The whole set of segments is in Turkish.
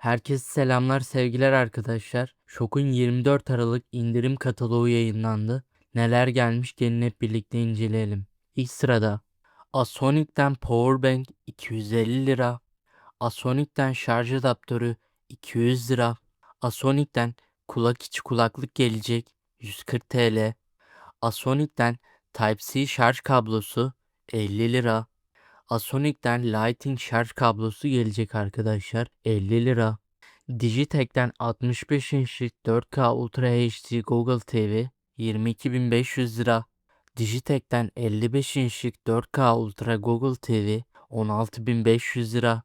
Herkese selamlar, sevgiler arkadaşlar. Şok'un 24 Aralık indirim kataloğu yayınlandı. Neler gelmiş gelin hep birlikte inceleyelim. İlk sırada Asonic'ten Powerbank 250 lira. Asonic'ten şarj adaptörü 200 lira. Asonic'ten kulak içi kulaklık gelecek 140 TL. Asonic'ten Type-C şarj kablosu 50 lira. Asonic'ten Lighting şarj kablosu gelecek arkadaşlar 50 lira. Digitek'ten 65 inçlik 4K Ultra HD Google TV 22.500 lira. Digitek'ten 55 inçlik 4K Ultra Google TV 16.500 lira.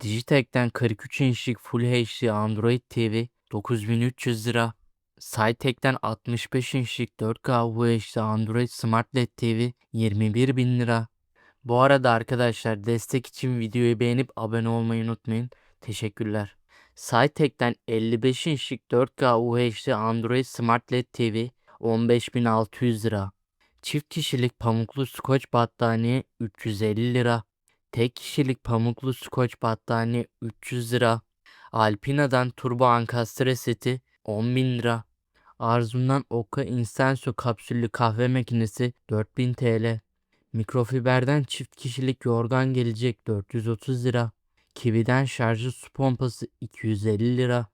Digitek'ten 43 inçlik Full HD Android TV 9300 lira. Cytek'ten 65 inçlik 4K UHD Android Smart LED TV 21.000 lira. Bu arada arkadaşlar destek için videoyu beğenip abone olmayı unutmayın. Teşekkürler. Cytek'ten 55 inçlik 4K UHD Android Smart LED TV 15.600 lira. Çift kişilik pamuklu skoç battaniye 350 lira. Tek kişilik pamuklu skoç battaniye 300 lira. Alpina'dan turbo ankastre seti 10.000 lira. Arzum'dan Oka Insenso kapsüllü kahve makinesi 4000 TL. Mikrofiberden çift kişilik yorgan gelecek 430 lira. Kivi'den şarjlı su pompası 250 lira.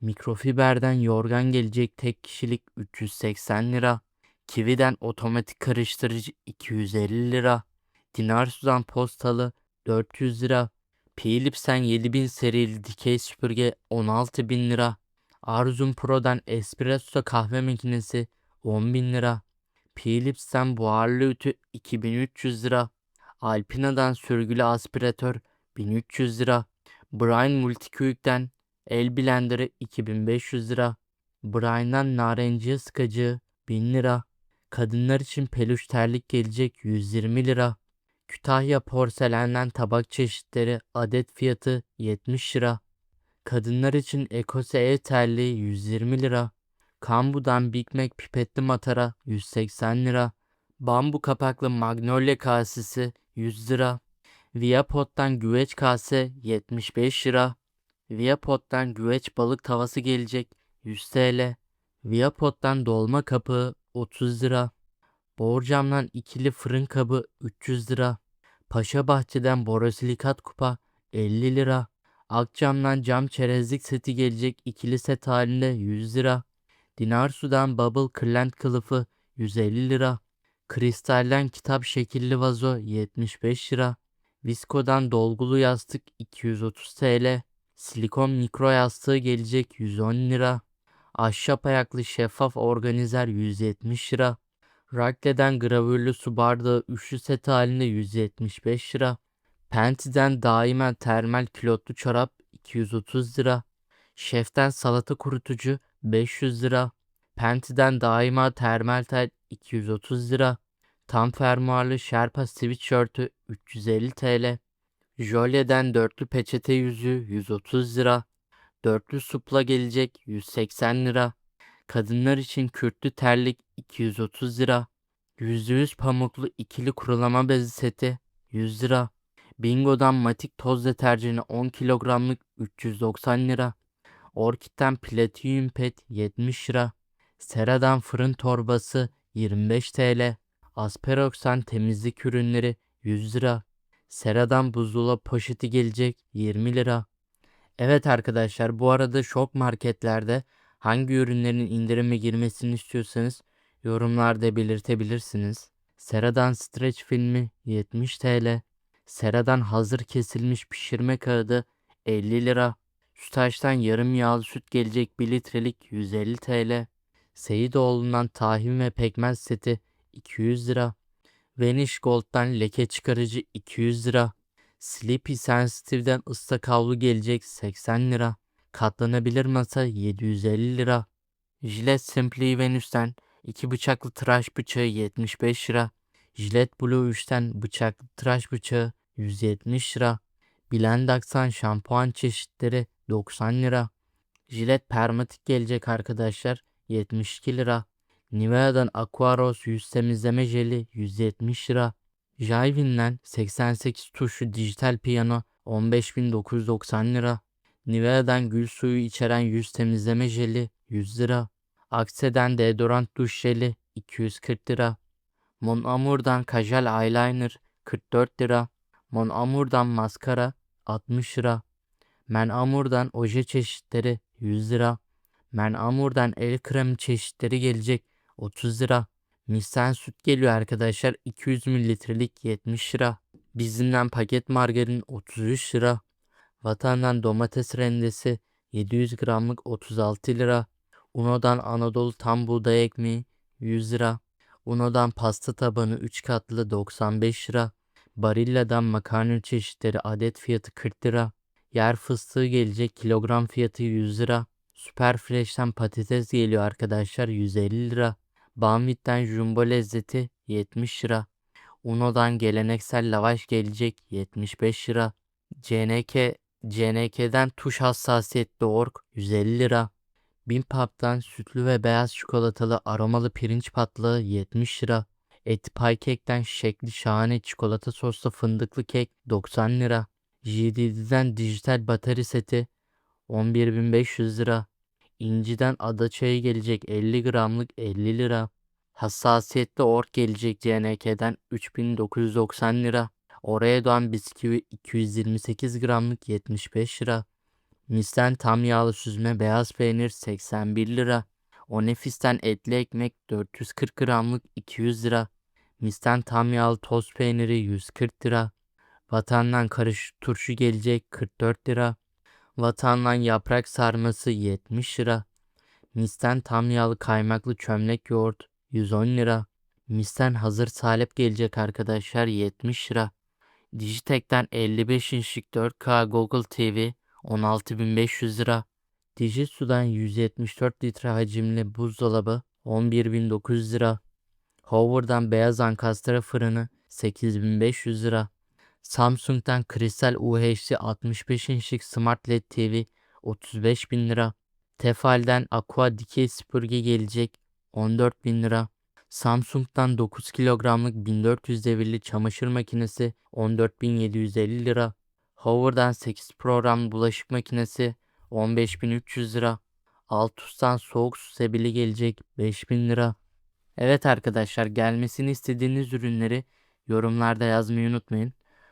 Mikrofiberden yorgan gelecek tek kişilik 380 lira. Kivi'den otomatik karıştırıcı 250 lira. Dinarsu'dan postalı 400 lira. Philips'ten 7000 serili dikey süpürge 16.000 lira. Arzum Pro'dan espresso kahve makinesi 10.000 lira. Philips'ten buharlı ütü 2300 lira. Alpina'dan sürgülü aspiratör 1300 lira. Brian Multiquick'ten el blenderı 2500 lira. Brian'dan narenciye sıkacığı 1000 lira. Kadınlar için peluş terlik gelecek 120 lira. Kütahya porselenden tabak çeşitleri adet fiyatı 70 lira. Kadınlar için Ekose ev terliği 120 lira. Kambu'dan Big Mac pipetli matara 180 lira. Bambu kapaklı Magnolia kasesi 100 lira. Viapot'tan güveç kase 75 lira. Viapot'tan güveç balık tavası gelecek 100 TL. Viapot'tan dolma kapı 30 lira. Borcam'dan ikili fırın kabı 300 lira. Paşa Bahçe'den borosilikat kupa 50 lira. Akçam'dan cam çerezlik seti gelecek ikili set halinde 100 lira. Dinarsu'dan Bubble kırlent kılıfı 150 lira. Kristalden kitap şekilli vazo 75 lira. Visko'dan dolgulu yastık 230 TL. Silikon mikro yastığı gelecek 110 lira. Ahşap ayaklı şeffaf organizer 170 lira. Rakle'den gravürlü su bardağı üçlü set halinde 175 lira. Penti'den daimen termal kilotlu çorap 230 lira. Şeften salata kurutucu 500 lira. Penti'den daima termal tel 230 lira. Tam fermuarlı Sherpa sweatshirt'ü 350 TL. Jolie'den dörtlü peçete yüzü 130 lira. Dörtlü supla gelecek 180 lira. Kadınlar için kürklü terlik 230 lira. %100 pamuklu ikili kurulama bezi seti 100 lira. Bingo'dan Matik toz deterjanı 10 kilogramlık 390 lira. Orkid'den Platinum Pet 70 lira. Sera'dan fırın torbası 25 TL. Asperox'tan temizlik ürünleri 100 lira. Sera'dan buzdolabı poşeti gelecek 20 lira. Evet arkadaşlar bu arada şok marketlerde hangi ürünlerin indirime girmesini istiyorsanız yorumlarda belirtebilirsiniz. Sera'dan streç filmi 70 TL. Sera'dan hazır kesilmiş pişirme kağıdı 50 lira. Sütaş'tan yarım yağlı süt gelecek 1 litrelik 150 TL. Seyidoğlu'ndan tahin ve pekmez seti 200 lira. Vanish Gold'dan leke çıkarıcı 200 lira. Sleepy Sensitive'den ıslak havlu gelecek 80 lira. Katlanabilir masa 750 lira. Gillette Simply Venus'ten 2 bıçaklı tıraş bıçağı 75 lira. Gillette Blue 3'ten bıçaklı tıraş bıçağı 170 lira. Blendax'tan şampuan çeşitleri 90 lira. Gillette Permatik gelecek arkadaşlar 72 lira. Nivea'dan Aquaros yüz temizleme jeli 170 lira. Jaivin'den 88 tuşlu dijital piyano 15.990 lira. Nivea'dan gül suyu içeren yüz temizleme jeli 100 lira. Akse'den deodorant duş jeli 240 lira. Mon Amour'dan kajal eyeliner 44 lira. Mon Amour'dan maskara 60 lira. Men Amour'dan oje çeşitleri 100 lira. Men Amour'dan el kremi çeşitleri gelecek 30 lira. Misten süt geliyor arkadaşlar 200 mililitrelik 70 lira. Bizimden paket margarin 33 lira. Vatandan domates rendesi 700 gramlık 36 lira. Uno'dan Anadolu tam buğday ekmeği 100 lira. Uno'dan pasta tabanı 3 katlı 95 lira. Barilla'dan makarna çeşitleri adet fiyatı 40 lira. Yer fıstığı gelecek kilogram fiyatı 100 lira. Süper Fresh'ten patates geliyor arkadaşlar 150 lira. Banvit'ten jumbo lezzeti 70 lira. Uno'dan geleneksel lavaş gelecek 75 lira. CNK CNK'den tuş hassasiyetli ork 150 lira. Bimpap'tan sütlü ve beyaz çikolatalı aromalı pirinç patlağı 70 lira. Eti pay kekten şekli şahane çikolata soslu fındıklı kek 90 lira. JD'den dijital batarya seti 11.500 lira. İnciden ada çayı gelecek 50 gramlık 50 lira. Hassasiyetli ork gelecek CNK'den 3990 lira. Oraya doğan bisküvi 228 gramlık 75 lira. Misten tam yağlı süzme beyaz peynir 81 lira. O nefisten etli ekmek 440 gramlık 200 lira. Misten tam yağlı toz peyniri 140 lira. Vatandan karışık turşu gelecek 44 lira. Vatandan yaprak sarması 70 lira. Misten tam yağlı kaymaklı çömlek yoğurt 110 lira. Misten hazır salep gelecek arkadaşlar 70 lira. Digitek'ten 55 inçlik 4K Google TV 16.500 lira. Dijitsu'dan 174 litre hacimli buzdolabı 11.900 lira. Hoover'dan beyaz ankastre fırını 8500 lira. Samsung'dan kristal UHD 65 inçlik Smart LED TV 35.000 lira. Tefal'den Aqua dikey süpürge gelecek 14.000 lira. Samsung'dan 9 kilogramlık 1400 devirli çamaşır makinesi 14.750 lira. Hoover'dan 8 program bulaşık makinesi 15.300 lira. Altus'tan soğuk su sebili gelecek 5000 lira. Evet arkadaşlar gelmesini istediğiniz ürünleri yorumlarda yazmayı unutmayın.